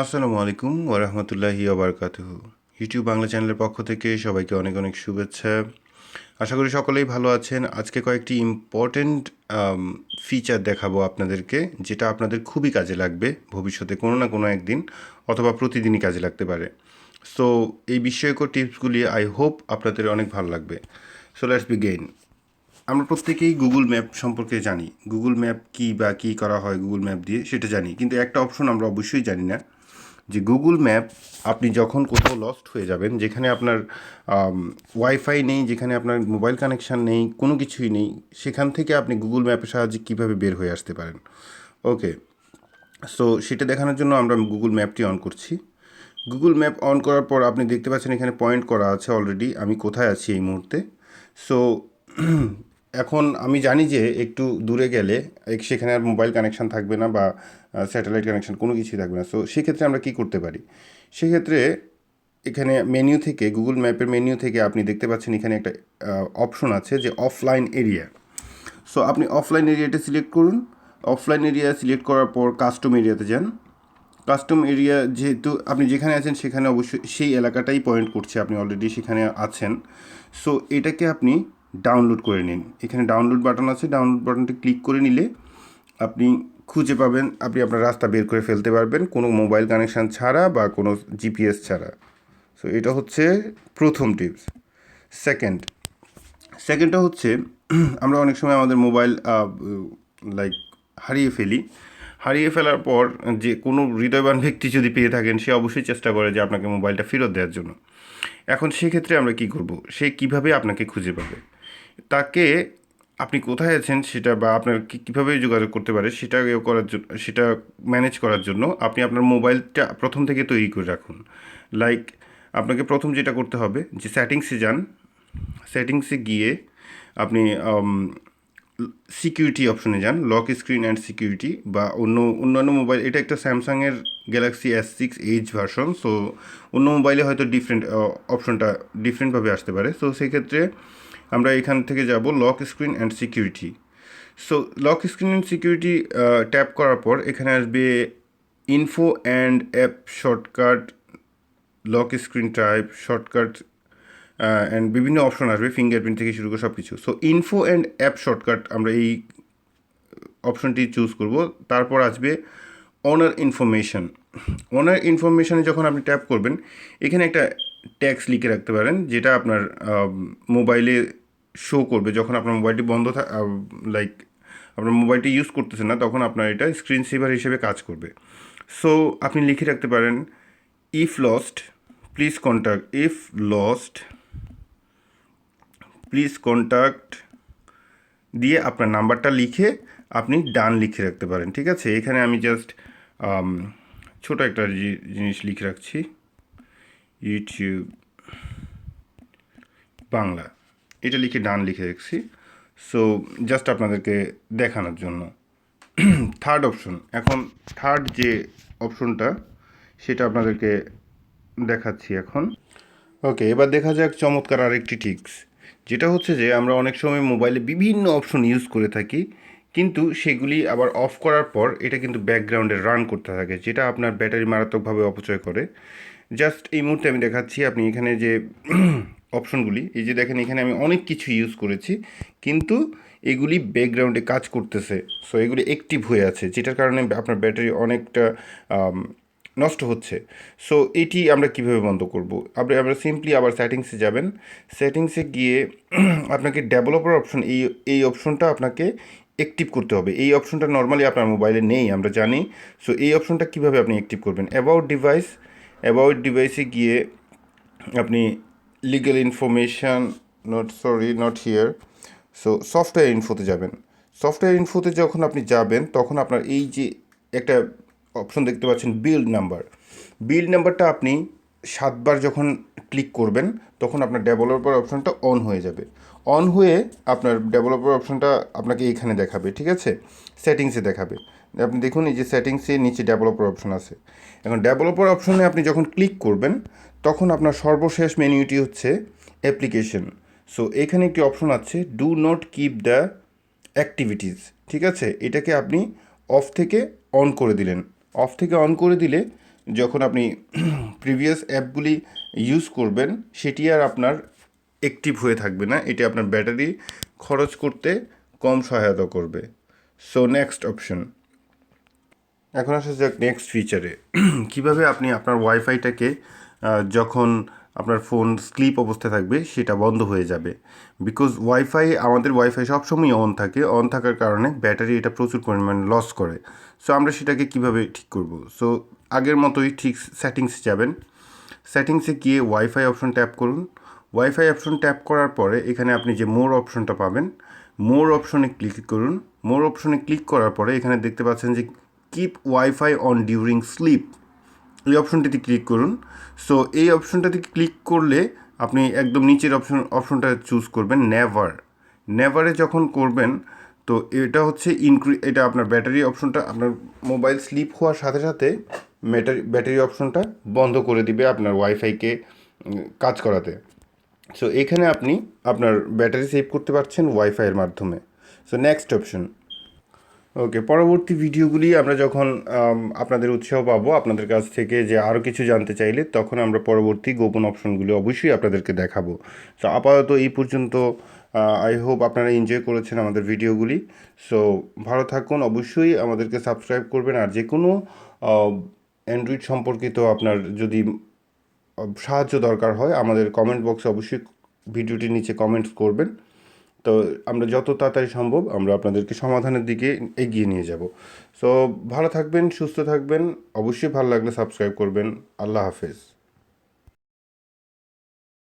আসসালামু আলাইকুম ওরহমতুল্লাহি ওবরকাতুহু ইউটিউব বাংলা চ্যানেলের পক্ষ থেকে সবাইকে অনেক অনেক শুভেচ্ছা। আশা করি সকলেই ভালো আছেন। আজকে কয়েকটি ইম্পর্ট্যান্ট ফিচার দেখাবো আপনাদেরকে, যেটা আপনাদের খুবই কাজে লাগবে ভবিষ্যতে কোনো না কোনো একদিন অথবা প্রতিদিনই কাজে লাগতে পারে। সো এই বিষয়কর টিপসগুলি আই হোপ আপনাদের অনেক ভালো লাগবে। সো লেটস বিগেইন আমরা প্রত্যেকেই গুগল ম্যাপ সম্পর্কে জানি। গুগল ম্যাপ কী বা কী করা হয় গুগল ম্যাপ দিয়ে সেটা জানি। কিন্তু একটা অপশন আমরা অবশ্যই জানি না। যে গুগল ম্যাপ আপনি যখন কোথাও লস্ট হয়ে যাবেন, যেখানে আপনার ওয়াইফাই নেই, যেখানে আপনার মোবাইল কানেকশান নেই, কোনো কিছুই নেই, সেখান থেকে আপনি গুগল ম্যাপের সাহায্যে কীভাবে বের হয়ে আসতে পারেন? ওকে সো সেটা দেখানোর জন্য আমরা গুগল ম্যাপটি অন করছি। গুগল ম্যাপ অন করার পর আপনি দেখতে পাচ্ছেন এখানে পয়েন্ট করা আছে অলরেডি আমি কোথায় আছি এই মুহূর্তে? সো এখন আমি জানি যে একটু দূরে গেলে সেখানে আর মোবাইল কানেকশান থাকবে না বা স্যাটেলাইট কানেকশান কোনো কিছুই থাকবে না। সো সেক্ষেত্রে আমরা কী করতে পারি? সেক্ষেত্রে এখানে মেনিউ থেকে গুগল ম্যাপের মেনিউ থেকে আপনি দেখতে পাচ্ছেন এখানে একটা অপশন আছে যে অফলাইন এরিয়া সো আপনি অফলাইন এরিয়াটা সিলেক্ট করুন। অফলাইন এরিয়া সিলেক্ট করার পর কাস্টম এরিয়াতে যান। কাস্টম এরিয়া যেহেতু আপনি যেখানে আছেন সেখানে অবশ্যই সেই এলাকাটাই পয়েন্ট করছে। আপনি অলরেডি সেখানে আছেন। সো এটাকে আপনি ডাউনলোড করে নিন। এখানে ডাউনলোড বাটন আছে। ডাউনলোড বাটনটি ক্লিক করে নিলে আপনি খুঁজে পাবেন, আপনি আপনার রাস্তা বের করে ফেলতে পারবেন কোনো মোবাইল কানেকশান ছাড়া বা কোনো জিপিএস ছাড়া। সো এটা হচ্ছে প্রথম টিপস। সেকেন্ড সেকেন্ডটা হচ্ছে, আমরা অনেক সময় আমাদের মোবাইল লাইক হারিয়ে ফেলি। হারিয়ে ফেলার পর যে কোনো হৃদয়বান ব্যক্তি যদি পেয়ে থাকেন, সে অবশ্যই চেষ্টা করে যে আপনাকে মোবাইলটা ফেরত দেওয়ার জন্য। এখন সেক্ষেত্রে আমরা কি করব? সে কীভাবে আপনাকে খুঁজে পাবে? তাকে আপনি কোথায় আছেন সেটা বা আপনার কীভাবে যোগাযোগ করতে পারে সেটা করার জন্য, সেটা ম্যানেজ করার জন্য আপনি আপনার মোবাইলটা প্রথম থেকে তৈরি করে রাখুন। লাইক আপনাকে প্রথম যেটা করতে হবে যে সেটিংসে যান। সেটিংসে গিয়ে আপনি সিকিউরিটি অপশনে যান লক স্ক্রিন অ্যান্ড সিকিউরিটি বা অন্য, অন্যান্য মোবাইল এটা একটা স্যামসাংয়ের Galaxy S six H version so অন্য মোবাইলে হয়তো ডিফারেন্ট অপশনটা ডিফারেন্টভাবে আসতে পারে। সো সেক্ষেত্রে আমরা এখান থেকে যাব lock screen and security so lock screen and security tap করার পর এখানে আসবে info and app shortcut lock screen type shortcut and বিভিন্ন অপশন আসবে ফিঙ্গারপ্রিন্ট থেকে শুরু করে সব কিছু so info and app shortcut আমরা এই অপশনটি চুজ করব। তারপর আসবে অনার ইনফরমেশন অনার ইনফরমেশনে যখন আপনি ট্যাপ করবেন, এখানে একটা ট্যাক্স লিখে রাখতে পারেন, যেটা আপনার মোবাইলে শো করবে। যখন আপনার মোবাইলটি বন্ধ লাইক আপনার মোবাইলটি ইউজ করতেছেন না, তখন আপনার এটা স্ক্রিন সেভার হিসেবে কাজ করবে। সো আপনি লিখে রাখতে পারেন if lost please contact if lost please contact দিয়ে আপনার নাম্বারটা লিখে আপনি ডান লিখে রাখতে পারেন, ঠিক আছে? এখানে আমি জাস্ট ছোট একটা জিনিস লিখে রাখছি। ইউটিউব বাংলা। এটা লিখে ডান লিখে রাখছি। সো জাস্ট আপনাদেরকে দেখানোর জন্য। থার্ড অপশন এখন থার্ড যে অপশনটা সেটা আপনাদেরকে দেখাচ্ছি এখন। ওকে এবার দেখা যাক চমৎকার আরেকটি টিক্স যেটা হচ্ছে যে আমরা অনেক সময় মোবাইলে বিভিন্ন অপশন ইউজ করে থাকি, কিন্তু সেগুলি আবার অফ করার পর এটা কিন্তু ব্যাকগ্রাউন্ডে রান করতে থাকে, যেটা আপনার ব্যাটারি মারাত্মকভাবে অপচয় করে। জাস্ট এই মুহূর্তে আমি দেখাচ্ছি, আপনি এখানে যে অপশনগুলি, এই যে দেখেন এখানে আমি অনেক কিছু ইউজ করেছি, কিন্তু এগুলি ব্যাকগ্রাউন্ডে কাজ করতেছে। সো এগুলি অ্যাক্টিভ হয়ে আছে, যেটার কারণে আপনার ব্যাটারি অনেকটা নষ্ট হচ্ছে। সো এটি আমরা কীভাবে বন্ধ করব? আপনি, আমরা সিম্পলি আবার সেটিংসে যাবেন। সেটিংসে গিয়ে আপনাকে ডেভেলপার অপশন এই এই অপশনটা আপনাকে অ্যাক্টিভ করতে হবে। এই অপশনটা নর্মালি আপনার মোবাইলে নেই, আমরা জানি। সো এই অপশনটা কীভাবে আপনি অ্যাক্টিভ করবেন? অ্যাবাউট ডিভাইস অ্যাবাউট ডিভাইসে গিয়ে আপনি legal information not sorry not here so software ইনফোতে যাবেন। সফটওয়্যার ইনফোতে যখন আপনি যাবেন, তখন আপনার এই যে একটা অপশন দেখতে পাচ্ছেন বিল্ড নাম্বার বিল্ড নাম্বারটা আপনি সাতবার যখন ক্লিক করবেন, তখন আপনার ডেভেলপার অপশনটা অন হয়ে যাবে। অন হয়ে আপনার ডেভেলপার অপশনটা আপনাকে এইখানে দেখাবে, ঠিক আছে? সেটিংসে দেখাবে। আপনি দেখুন, এই যে সেটিংসে নিচে ডেভেলপার অপশন আছে। এখন ডেভেলপার অপশনে আপনি যখন ক্লিক করবেন, তখন আপনার সর্বশেষ মেনুটি হচ্ছে অ্যাপ্লিকেশন সো এখানে একটি অপশন আছে do not keep the activities ঠিক আছে? এটাকে আপনি অফ থেকে অন করে দিলেন। অফ থেকে অন করে দিলে যখন আপনি প্রিভিয়াস অ্যাপগুলি ইউজ করবেন, সেটি আর আপনার অ্যাক্টিভ হয়ে থাকবে না। এটি আপনার ব্যাটারি খরচ করতে কম সহায়তা করবে। সো নেক্সট অপশন এখন আসা যাক নেক্সট ফিচারে কীভাবে আপনি আপনার ওয়াইফাইটাকে যখন আপনার ফোন স্লিপ অবস্থায় থাকবে, সেটা বন্ধ হয়ে যাবে। বিকজ ওয়াইফাই আমাদের ওয়াইফাই সবসময় অন থাকে অন থাকার কারণে ব্যাটারি এটা প্রচুর পরিমাণে লস করে। সো আমরা সেটাকে কীভাবে ঠিক করব? সো আগের মতোই ঠিক সেটিংসে যাবেন। সেটিংসে গিয়ে ওয়াইফাই অপশন ট্যাপ করুন। ওয়াইফাই অপশন ট্যাপ করার পরে এখানে আপনি যে মোর অপশনটা পাবেন মোর অপশনে ক্লিক করুন। মোর অপশনে ক্লিক করার পরে এখানে দেখতে পাচ্ছেন যে keep wifi on during sleep এই অপশনটিতে ক্লিক করুন। সো এই অপশনটাতে ক্লিক করলে আপনি একদম নিচের অপশন অপশনটা চুজ করবেন নেভার নেভারে যখন করবেন, তো এটা হচ্ছে ইনক্রি এটা আপনার ব্যাটারি অপশনটা আপনার মোবাইল স্লিপ হওয়ার সাথে সাথে ব্যাটারি ব্যাটারি অপশনটা বন্ধ করে দিবে আপনার ওয়াইফাইকে কাজ করাতে। সো এখানে আপনি আপনার ব্যাটারি সেভ করতে পারছেন ওয়াইফাইয়ের মাধ্যমে। সো নেক্সট অপশন ওকে পরবর্তী ভিডিওগুলি আমরা যখন আপনাদের উৎসাহ পাবো আপনাদের কাছ থেকে যে আরও কিছু জানতে চাইলে, তখন আমরা পরবর্তী গোপন অপশনগুলি অবশ্যই আপনাদেরকে দেখাবো। তো আপাতত এই পর্যন্ত আই হোপ আপনারা এনজয় করেছেন আমাদের ভিডিওগুলি। সো ভালো থাকুন, অবশ্যই আমাদেরকে সাবস্ক্রাইব করবেন, আর যে কোনো অ্যান্ড্রয়েড সম্পর্কিত আপনার যদি সাহায্য দরকার হয়, আমাদের কমেন্ট বক্সে অবশ্যই ভিডিওটির নিচে কমেন্টস করবেন। তো আমরা যত তাড়াতাড়ি সম্ভব আমরা আপনাদেরকে সমাধানের দিকে এগিয়ে নিয়ে যাব। সো ভালো থাকবেন, সুস্থ থাকবেন, অবশ্যই ভালো লাগলে সাবস্ক্রাইব করবেন। আল্লাহ হাফেজ।